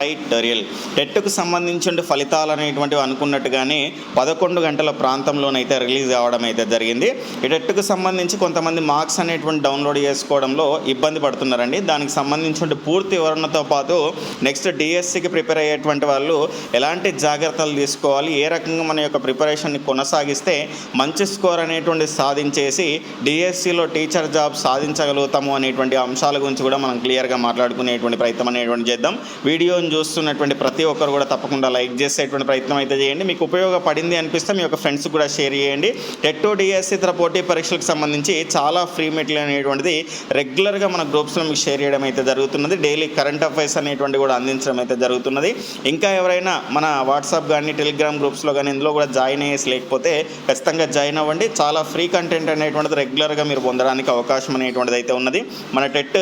టైటోరియల్ టెట్కు సంబంధించిన ఫలితాలు అనేటువంటివి అనుకున్నట్టుగానే పదకొండు గంటల ప్రాంతంలోనైతే రిలీజ్ కావడం అయితే జరిగింది ఈ టెట్కు సంబంధించి కొంతమంది మార్క్స్ అనేటువంటి డౌన్లోడ్ చేసుకోవడంలో ఇబ్బంది పడుతున్నారండి దానికి సంబంధించిన పూర్తి వివరణతో పాటు నెక్స్ట్ డిఎస్సికి ప్రిపేర్ అయ్యేటువంటి వాళ్ళు ఎలాంటి జాగ్రత్తలు తీసుకోవాలి ఏ రకంగా మన యొక్క ప్రిపరేషన్ని కొనసాగిస్తే మంచి స్కోర్ అనేటువంటి సాధించేసి డిఎస్సిలో టీచర్ జాబ్ సాధించగలుగుతాము అనేటువంటి అంశాల గురించి కూడా మనం క్లియర్గా మాట్లాడుకునేటువంటి ప్రయత్నం అనేటువంటి చేద్దాం వీడియోని చూస్తున్నటువంటి ప్రతి ఒక్కరు కూడా తప్పకుండా లైక్ చేసేటువంటి ప్రయత్నం అయితే చేయండి. మీకు ఉపయోగపడింది అనిపిస్తే మీ యొక్క ఫ్రెండ్స్ కూడా షేర్ చేయండి. టెట్టో డిఎస్సి ఇతర పోటీ పరీక్షలకు సంబంధించి చాలా ఫ్రీ మెటీరియల్ అనేటువంటిది రెగ్యులర్గా మన గ్రూప్స్లో మీకు షేర్ చేయడం అయితే జరుగుతున్నది. డైలీ కరెంట్ అఫైర్స్ అనేటువంటి కూడా అందించడం అయితే జరుగుతున్నది. ఇంకా ఎవరైనా మన వాట్సాప్ కానీ టెలిగ్రామ్ గ్రూప్స్లో కానీ ఇందులో కూడా జాయిన్ అయ్యేసి లేకపోతే ఖచ్చితంగా జాయిన్ అవ్వండి. చాలా ఫ్రీ కంటెంట్ అనేటువంటిది రెగ్యులర్గా మీరు పొందడానికి అవకాశం అనేటువంటిది అయితే ఉన్నది. మన టెట్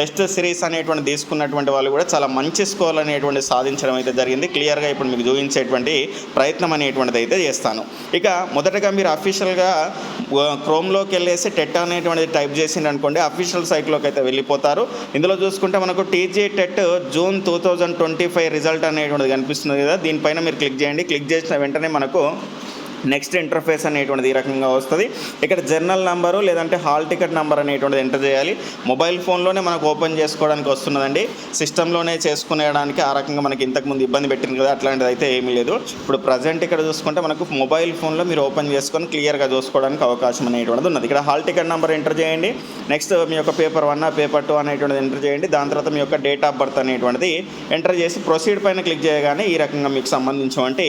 టెస్ట్ సిరీస్ అనేటువంటి తీసుకున్నటువంటి వాళ్ళు కూడా చాలా మంచి స్కోర్లు అనేటువంటి సాధించడం అయితే జరిగింది. క్లియర్గా ఇప్పుడు మీకు చూపించేటువంటి ప్రయత్నం అనేటువంటిది అయితే చేస్తాను. ఇక మొదటగా మీరు అఫీషియల్గా క్రోమ్లోకి వెళ్ళేసి టెట్ అనేటువంటిది టైప్ చేసింది అనుకోండి అఫీషియల్ సైట్లోకి అయితే వెళ్ళిపోతారు. ఇందులో చూసుకుంటే మనకు TG TET June two thousand twenty five result అనేటువంటిది కనిపిస్తుంది కదా దీనిపైన మీరు క్లిక్ చేయండి. క్లిక్ చేసిన వెంటనే మనకు నెక్స్ట్ ఇంటర్ఫేస్ అనేటువంటిది ఈ రకంగా వస్తుంది. ఇక్కడ జర్నల్ నెంబరు లేదంటే హాల్ టికెట్ నెంబర్ అనేటువంటిది ఎంటర్ చేయాలి. మొబైల్ ఫోన్లోనే మనకు ఓపెన్ చేసుకోవడానికి వస్తున్నదండి. సిస్టంలోనే చేసుకునేయడానికి ఆ రకంగా మనకి ఇంతకుముందు ఇబ్బంది పెట్టింది కదా అట్లాంటిది అయితే ఏమీ లేదు. ఇప్పుడు ప్రజెంట్ ఇక్కడ చూసుకుంటే మనకు మొబైల్ ఫోన్లో మీరు ఓపెన్ చేసుకొని క్లియర్గా చూసుకోవడానికి అవకాశం అనేటువంటిది ఉన్నది. ఇక్కడ హాల్ టికెట్ నెంబర్ ఎంటర్ చేయండి. నెక్స్ట్ మీ యొక్క పేపర్ వన్ పేపర్ టూ అనేటువంటిది ఎంటర్ చేయండి. దాని తర్వాత మీ యొక్క డేట్ ఆఫ్ బర్త్ అనేటువంటిది ఎంటర్ చేసి ప్రొసీడ్ పైన క్లిక్ చేయగానే ఈ రకంగా మీకు సంబంధించినటువంటి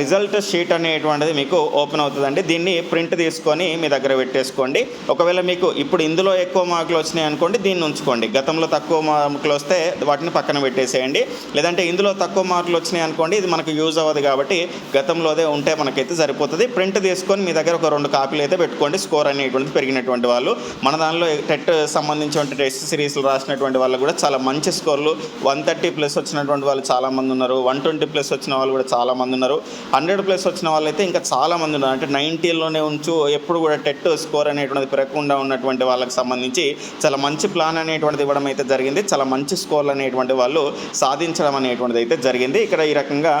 రిజల్ట్ షీట్ అనేటువంటిది మీకు ఓపెన్ అవుతుందండి. దీన్ని ప్రింట్ తీసుకొని మీ దగ్గర పెట్టేసుకోండి. ఒకవేళ మీకు ఇప్పుడు ఇందులో ఎక్కువ మార్కులు వచ్చినాయి అనుకోండి దీన్ని ఉంచుకోండి. గతంలో తక్కువ మార్కులు వస్తే వాటిని పక్కన పెట్టేసేయండి. లేదంటే ఇందులో తక్కువ మార్కులు వచ్చినాయి అనుకోండి ఇది మనకు యూజ్ అవ్వదు కాబట్టి గతంలోదే ఉంటే మనకైతే సరిపోతుంది. ప్రింట్ తీసుకొని మీ దగ్గర ఒక రెండు కాపీలు అయితే పెట్టుకోండి. స్కోర్ అనేటువంటి పెరిగినటువంటి వాళ్ళు. మన దానిలో టెట్ సంబంధించిన టెస్ట్ సిరీస్లు రాసినటువంటి వాళ్ళు కూడా చాలా మంచి స్కోర్లు. వన్ థర్టీ ప్లస్ వచ్చినటువంటి వాళ్ళు చాలామంది ఉన్నారు. వన్ ట్వంటీ ప్లస్ వచ్చిన వాళ్ళు కూడా చాలామంది ఉన్నారు. హండ్రెడ్ ప్లస్ వచ్చిన వాళ్ళు అయితే ఇంకా చాలామంది ఉన్నారు. అంటే నైంటీలోనే ఉంచు ఎప్పుడు కూడా టెట్ స్కోర్ అనేటువంటిది పెరగకుండా ఉన్నటువంటి వాళ్ళకి సంబంధించి చాలా మంచి ప్లాన్ అనేటువంటిది ఇవ్వడం అయితే జరిగింది. చాలా మంచి స్కోర్లు అనేటువంటి వాళ్ళు సాధించడం అనేటువంటిది అయితే జరిగింది. ఇక్కడ ఈ రకంగా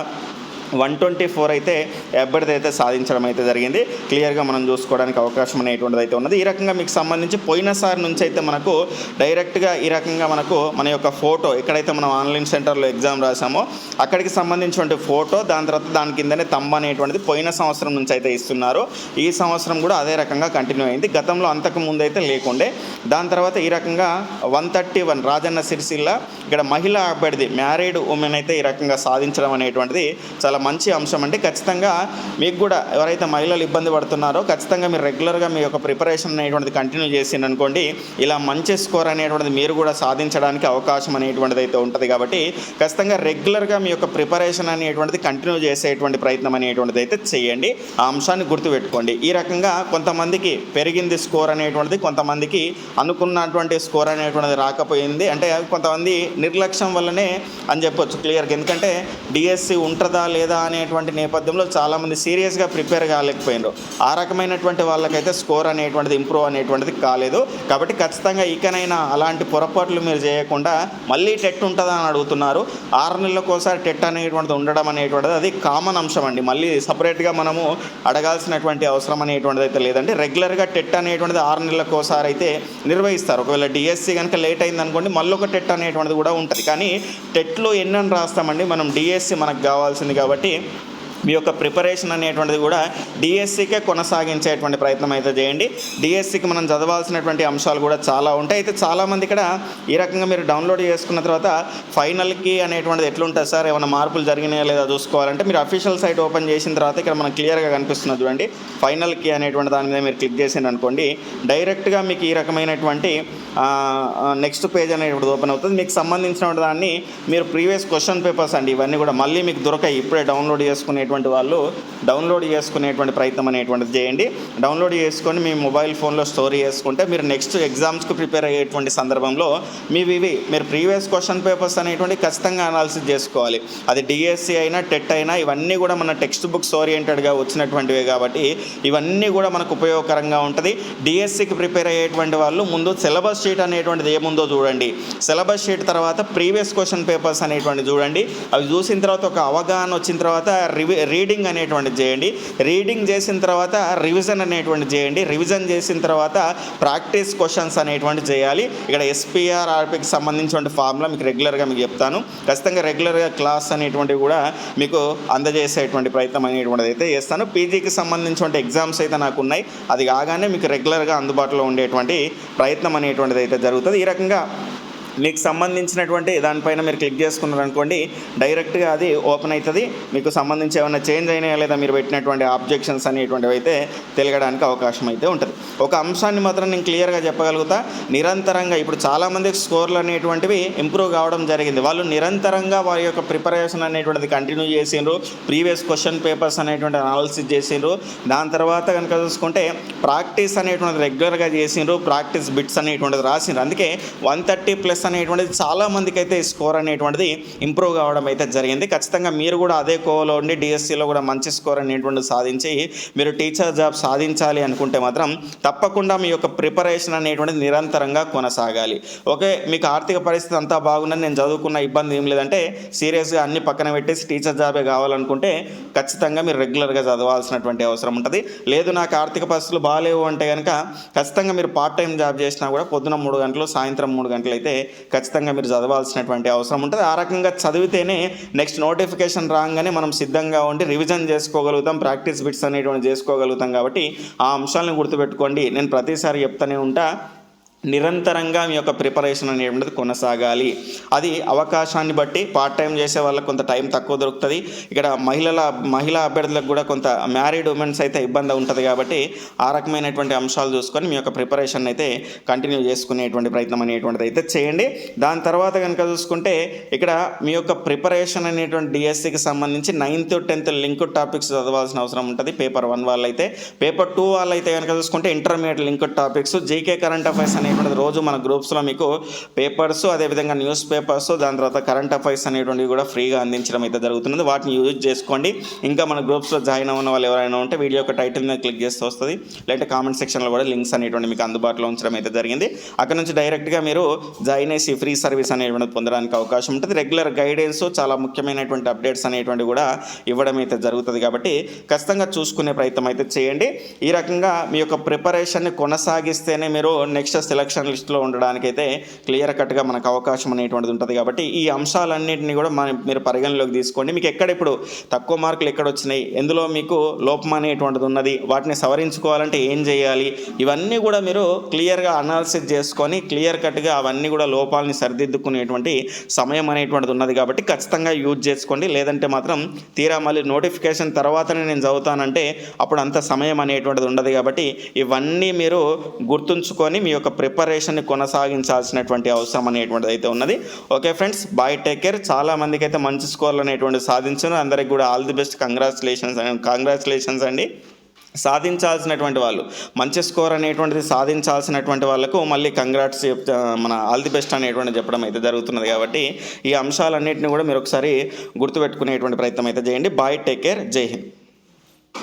వన్ ట్వంటీ ఫోర్ అయితే ఎబ్బడిది అయితే సాధించడం అయితే జరిగింది. క్లియర్గా మనం చూసుకోవడానికి అవకాశం అనేటువంటిది అయితే ఉన్నది. ఈ రకంగా మీకు సంబంధించి పోయినసారి నుంచి అయితే మనకు డైరెక్ట్గా ఈ రకంగా మనకు మన యొక్క ఫోటో ఎక్కడైతే మనం ఆన్లైన్ సెంటర్లో ఎగ్జామ్ రాసామో అక్కడికి సంబంధించినటువంటి ఫోటో దాని తర్వాత దాని కిందనే తమ్మ అనేటువంటిది పోయిన సంవత్సరం నుంచి అయితే ఇస్తున్నారు. ఈ సంవత్సరం కూడా అదే రకంగా కంటిన్యూ అయింది. గతంలో అంతకు ముందు అయితే లేకుండే. దాని తర్వాత ఈ రకంగా one thirty one Rajanna Sircilla ఇక్కడ మహిళా అభ్యర్థి మ్యారీడ్ ఉమెన్ అయితే ఈ రకంగా సాధించడం అనేటువంటిది చాలా మంచి అంశం అండి ఖచ్చితంగా మీకు కూడా ఎవరైతే మహిళలు ఇబ్బంది పడుతున్నారో ఖచ్చితంగా మీరు రెగ్యులర్గా మీ యొక్క ప్రిపరేషన్ అనేటువంటిది కంటిన్యూ చేసింది అనుకోండి ఇలా మంచి స్కోర్ అనేటువంటిది మీరు కూడా సాధించడానికి అవకాశం అనేటువంటిది అయితే ఉంటుంది కాబట్టి ఖచ్చితంగా రెగ్యులర్గా మీ యొక్క ప్రిపరేషన్ అనేటువంటిది కంటిన్యూ చేసేటువంటి ప్రయత్నం అనేటువంటిది అయితే చేయండి. ఆ అంశాన్ని గుర్తుపెట్టుకోండి. ఈ రకంగా కొంతమందికి పెరిగింది స్కోర్ అనేటువంటిది కొంతమందికి అనుకున్నటువంటి స్కోర్ అనేటువంటిది రాకపోయింది అంటే కొంతమంది నిర్లక్ష్యం వల్లనే అని చెప్పొచ్చు క్లియర్గా. ఎందుకంటే డిఎస్సి ఉంటుందా లేదా అనేటువంటి నేపథ్యంలో చాలామంది సీరియస్గా ప్రిపేర్ కాలేకపోయినారు. ఆ రకమైనటువంటి వాళ్ళకైతే స్కోర్ అనేటువంటిది ఇంప్రూవ్ అనేటువంటిది కాలేదు. కాబట్టి ఖచ్చితంగా ఇకనైనా అలాంటి పొరపాట్లు మీరు చేయకుండా మళ్ళీ టెట్ ఉంటుందా అని అడుగుతున్నారు. ఆరు నెలలకు ఒకసారి టెట్ అనేటువంటిది ఉండడం అనేటువంటిది అది కామన్ అంశం అండి. మళ్ళీ సపరేట్గా మనము అడగాల్సినటువంటి అవసరం అనేటువంటిది అయితే లేదండి. రెగ్యులర్గా టెట్ అనేటువంటిది ఆరు నెలలకు ఒకసారి అయితే నిర్వహిస్తారు. ఒకవేళ డిఎస్సి కనుక లేట్ అయింది అనుకోండి మళ్ళీ ఒక టెట్ అనేటువంటిది కూడా ఉంటుంది. కానీ టెట్లో ఎన్నని రాస్తామండి. మనం డిఎస్సి మనకు కావాల్సింది కాబట్టి करण्यासाठी మీ యొక్క ప్రిపరేషన్ అనేటువంటిది కూడా డిఎస్సికే కొనసాగించేటువంటి ప్రయత్నం అయితే చేయండి. డిఎస్సికి మనం చదవాల్సినటువంటి అంశాలు కూడా చాలా ఉంటాయి. అయితే చాలామంది ఇక్కడ ఈ రకంగా మీరు డౌన్లోడ్ చేసుకున్న తర్వాత ఫైనల్కి అనేటువంటిది ఎట్లుంటుంది సార్? ఏమైనా మార్పులు జరిగినాయా లేదా చూసుకోవాలంటే మీరు అఫీషియల్ సైట్ ఓపెన్ చేసిన తర్వాత ఇక్కడ మనకు క్లియర్గా కనిపిస్తున్నది చూడండి. ఫైనల్కి అనేటువంటి దాని మీద మీరు క్లిక్ చేసింది అనుకోండి. డైరెక్ట్గా మీకు ఈ రకమైనటువంటి నెక్స్ట్ పేజ్ అనేటువంటిది ఓపెన్ అవుతుంది. మీకు సంబంధించిన దాన్ని మీరు ప్రీవియస్ క్వశ్చన్ పేపర్స్ అండి ఇవన్నీ కూడా మళ్ళీ మీకు దొరకాయి. ఇప్పుడే డౌన్లోడ్ చేసుకునే అనేటువంటి వాళ్ళు డౌన్లోడ్ చేసుకునేటువంటి ప్రయత్నం అనేటువంటిది చేయండి. డౌన్లోడ్ చేసుకొని మీ మొబైల్ ఫోన్లో స్టోర్ చేసుకుంటే మీరు నెక్స్ట్ ఎగ్జామ్స్కి ప్రిపేర్ అయ్యేటువంటి సందర్భంలో మీవి ఇవి మీరు ప్రీవియస్ క్వశ్చన్ పేపర్స్ అనేటువంటి ఖచ్చితంగా అనాలిసిస్ చేసుకోవాలి. అది డిఎస్సి అయినా టెట్ అయినా ఇవన్నీ కూడా మన టెక్స్ట్ బుక్స్ ఓరియంటెడ్గా వచ్చినటువంటివే కాబట్టి ఇవన్నీ కూడా మనకు ఉపయోగకరంగా ఉంటుంది. డిఎస్సికి ప్రిపేర్ అయ్యేటువంటి వాళ్ళు ముందు సిలబస్ షీట్ అనేటువంటిది ఏముందో చూడండి. సిలబస్ షీట్ తర్వాత ప్రీవియస్ క్వశ్చన్ పేపర్స్ అనేటువంటి చూడండి. అవి చూసిన తర్వాత ఒక అవగాహన వచ్చిన తర్వాత రివి రీడింగ్ అనేటువంటిది చేయండి. రీడింగ్ చేసిన తర్వాత రివిజన్ అనేటువంటిది చేయండి. రివిజన్ చేసిన తర్వాత ప్రాక్టీస్ క్వశ్చన్స్ అనేటువంటి చేయాలి. ఇక్కడ ఎస్పీఆర్ ఆర్పికి సంబంధించిన ఫార్ములా మీకు రెగ్యులర్గా మీకు చెప్తాను. ఖచ్చితంగా రెగ్యులర్గా క్లాస్ అనేటువంటివి కూడా మీకు అందజేసేటువంటి ప్రయత్నం అనేటువంటిది అయితే చేస్తాను. పీజీకి సంబంధించిన ఎగ్జామ్స్ అయితే నాకు ఉన్నాయి. అది కాగానే మీకు రెగ్యులర్గా అందుబాటులో ఉండేటువంటి ప్రయత్నం అనేటువంటిది అయితే జరుగుతుంది. ఈ రకంగా మీకు సంబంధించినటువంటి దానిపైన మీరు క్లిక్ చేసుకున్నారనుకోండి డైరెక్ట్గా అది ఓపెన్ అవుతుంది. మీకు సంబంధించి ఏమైనా చేంజ్ అయినాయా లేదా మీరు పెట్టినటువంటి ఆబ్జెక్షన్స్ అనేటువంటివి అయితే తెలియడానికి అవకాశం అయితే ఉంటుంది. ఒక అంశాన్ని మాత్రం నేను క్లియర్గా చెప్పగలుగుతా. నిరంతరంగా ఇప్పుడు చాలామంది స్కోర్లు అనేటువంటివి ఇంప్రూవ్ కావడం జరిగింది. వాళ్ళు నిరంతరంగా వారి యొక్క ప్రిపరేషన్ అనేటువంటిది కంటిన్యూ చేసిండ్రు. ప్రీవియస్ క్వశ్చన్ పేపర్స్ అనేటువంటి అనాలిసిస్ చేసిండ్రు. దాని తర్వాత కనుక చూసుకుంటే ప్రాక్టీస్ అనేటువంటిది రెగ్యులర్గా చేసిండ్రు. ప్రాక్టీస్ బిట్స్ అనేటువంటిది రాసిండ్రు. అందుకే వన్ థర్టీ ప్లస్ అనేటువంటిది చాలా మందికి అయితే స్కోర్ అనేటువంటిది ఇంప్రూవ్ కావడం అయితే జరిగింది. ఖచ్చితంగా మీరు కూడా అదే కోవలో ఉండి డిఎస్సిలో కూడా మంచి స్కోర్ అనేటువంటిది సాధించి మీరు టీచర్ జాబ్ సాధించాలి అనుకుంటే మాత్రం తప్పకుండా మీ యొక్క ప్రిపరేషన్ అనేటువంటిది నిరంతరంగా కొనసాగాలి. ఓకే మీకు ఆర్థిక పరిస్థితి అంతా బాగున్నది నేను చదువుకున్న ఇబ్బంది ఏం లేదంటే సీరియస్గా అన్ని పక్కన పెట్టేసి టీచర్ జాబే కావాలనుకుంటే ఖచ్చితంగా మీరు రెగ్యులర్గా చదవాల్సినటువంటి అవసరం ఉంటుంది. లేదు నాకు ఆర్థిక పరిస్థితులు బాగాలేవు అంటే కనుక ఖచ్చితంగా మీరు పార్ట్ టైం జాబ్ చేసినా కూడా పొద్దున మూడు గంటలు సాయంత్రం మూడు గంటలు అయితే ఖచ్చితంగా మీరు చదవాల్సినటువంటి అవసరం ఉంటుంది. ఆ రకంగా చదివితేనే నెక్స్ట్ నోటిఫికేషన్ రాగానే మనం సిద్ధంగా ఉండి రివిజన్ చేసుకోగలుగుతాం ప్రాక్టీస్ బిట్స్ అనేటువంటి చేసుకోగలుగుతాం. కాబట్టి ఆ అంశాలను గుర్తుపెట్టుకోండి. నేను ప్రతిసారి చెప్తూనే ఉంటా. నిరంతరంగా మీ యొక్క ప్రిపరేషన్ అనేటువంటిది కొనసాగాలి. అది అవకాశాన్ని బట్టి పార్ట్ టైం చేసే వాళ్ళకి కొంత టైం తక్కువ దొరుకుతుంది. ఇక్కడ మహిళల మహిళా అభ్యర్థులకు కూడా కొంత మ్యారీడ్ ఉమెన్స్ అయితే ఇబ్బంది ఉంటుంది కాబట్టి ఆ రకమైనటువంటి అంశాలు చూసుకొని మీ యొక్క ప్రిపరేషన్ అయితే కంటిన్యూ చేసుకునేటువంటి ప్రయత్నం అనేటువంటిది అయితే చేయండి. దాని తర్వాత కనుక చూసుకుంటే ఇక్కడ మీ యొక్క ప్రిపరేషన్ అనేటువంటి డిఎస్సికి సంబంధించి నైన్త్ టెన్త్ లింక్ టాపిక్స్ చదవాల్సిన అవసరం ఉంటుంది. పేపర్ వన్ వాళ్ళు అయితే పేపర్ టూ వాళ్ళు అయితే కనుక చూసుకుంటే intermediate link topics GK current affairs అనేటువంటిది రోజు మన గ్రూప్స్లో మీకు పేపర్స్ అదేవిధంగా న్యూస్ పేపర్స్ దాని తర్వాత కరెంట్ అఫైర్స్ అనేటువంటివి కూడా ఫ్రీగా అందించడం అయితే జరుగుతున్నది. వాటిని యూజ్ చేసుకోండి. ఇంకా మన గ్రూప్స్లో జాయిన్ అవ్వన వాళ్ళు ఎవరైనా ఉంటే వీడియో యొక్క టైటిల్ మీద క్లిక్ చేస్తే వస్తుంది. లేదంటే కామెంట్ సెక్షన్లో కూడా లింక్స్ అనేటువంటి మీకు అందుబాటులో ఉంచడం అయితే జరిగింది. అక్కడ నుంచి డైరెక్ట్గా మీరు జాయిన్ చేసి ఫ్రీ సర్వీస్ అనేటువంటిది పొందడానికి అవకాశం ఉంటుంది. రెగ్యులర్ గైడెన్స్ చాలా ముఖ్యమైనటువంటి అప్డేట్స్ అనేటువంటి కూడా ఇవ్వడం అయితే జరుగుతుంది కాబట్టి ఖచ్చితంగా చూసుకునే ప్రయత్నం అయితే చేయండి. ఈ రకంగా మీ యొక్క ప్రిపరేషన్ని కొనసాగిస్తేనే మీరు నెక్స్ట్ సెలక్షన్ లిస్ట్లో ఉండడానికి అయితే క్లియర్ కట్గా మనకు అవకాశం అనేటువంటిది ఉంటుంది కాబట్టి ఈ అంశాలన్నింటినీ కూడా మన మీరు పరిగణలోకి తీసుకోండి. మీకు ఎక్కడ ఇప్పుడు తక్కువ మార్కులు ఎక్కడ వచ్చినాయి? ఎందులో మీకు లోపం అనేటువంటిది ఉన్నది? వాటిని సవరించుకోవాలంటే ఏం చేయాలి? ఇవన్నీ కూడా మీరు క్లియర్గా అనాలిసిస్ చేసుకొని క్లియర్ కట్గా అవన్నీ కూడా లోపాలని సరిదిద్దుకునేటువంటి సమయం అనేటువంటిది ఉన్నది కాబట్టి ఖచ్చితంగా యూజ్ చేసుకోండి. లేదంటే మాత్రం తీరా మళ్ళీ నోటిఫికేషన్ తర్వాతనే నేను చదువుతానంటే అప్పుడు అంత సమయం అనేటువంటిది ఉండదు కాబట్టి ఇవన్నీ మీరు గుర్తుంచుకొని మీ యొక్క ప్రిపరేషన్ని కొనసాగించాల్సినటువంటి అవసరం అనేటువంటిది అయితే ఉన్నది. Okay friends bye take care చాలా మందికి అయితే మంచి స్కోర్లు అనేటువంటి సాధించారు. అందరికి కూడా all the best congratulations congratulations అండి. సాధించాల్సినటువంటి వాళ్ళు మంచి స్కోర్ అనేటువంటిది సాధించాల్సినటువంటి వాళ్ళకు మళ్ళీ కంగ్రాట్స్ మన ఆల్ ది బెస్ట్ అనేటువంటి చెప్పడం అయితే జరుగుతున్నది కాబట్టి ఈ అంశాలన్నింటినీ కూడా మీరు ఒకసారి గుర్తుపెట్టుకునేటువంటి ప్రయత్నం అయితే చేయండి. బాయ్ టేక్ కేర్ జై హింద్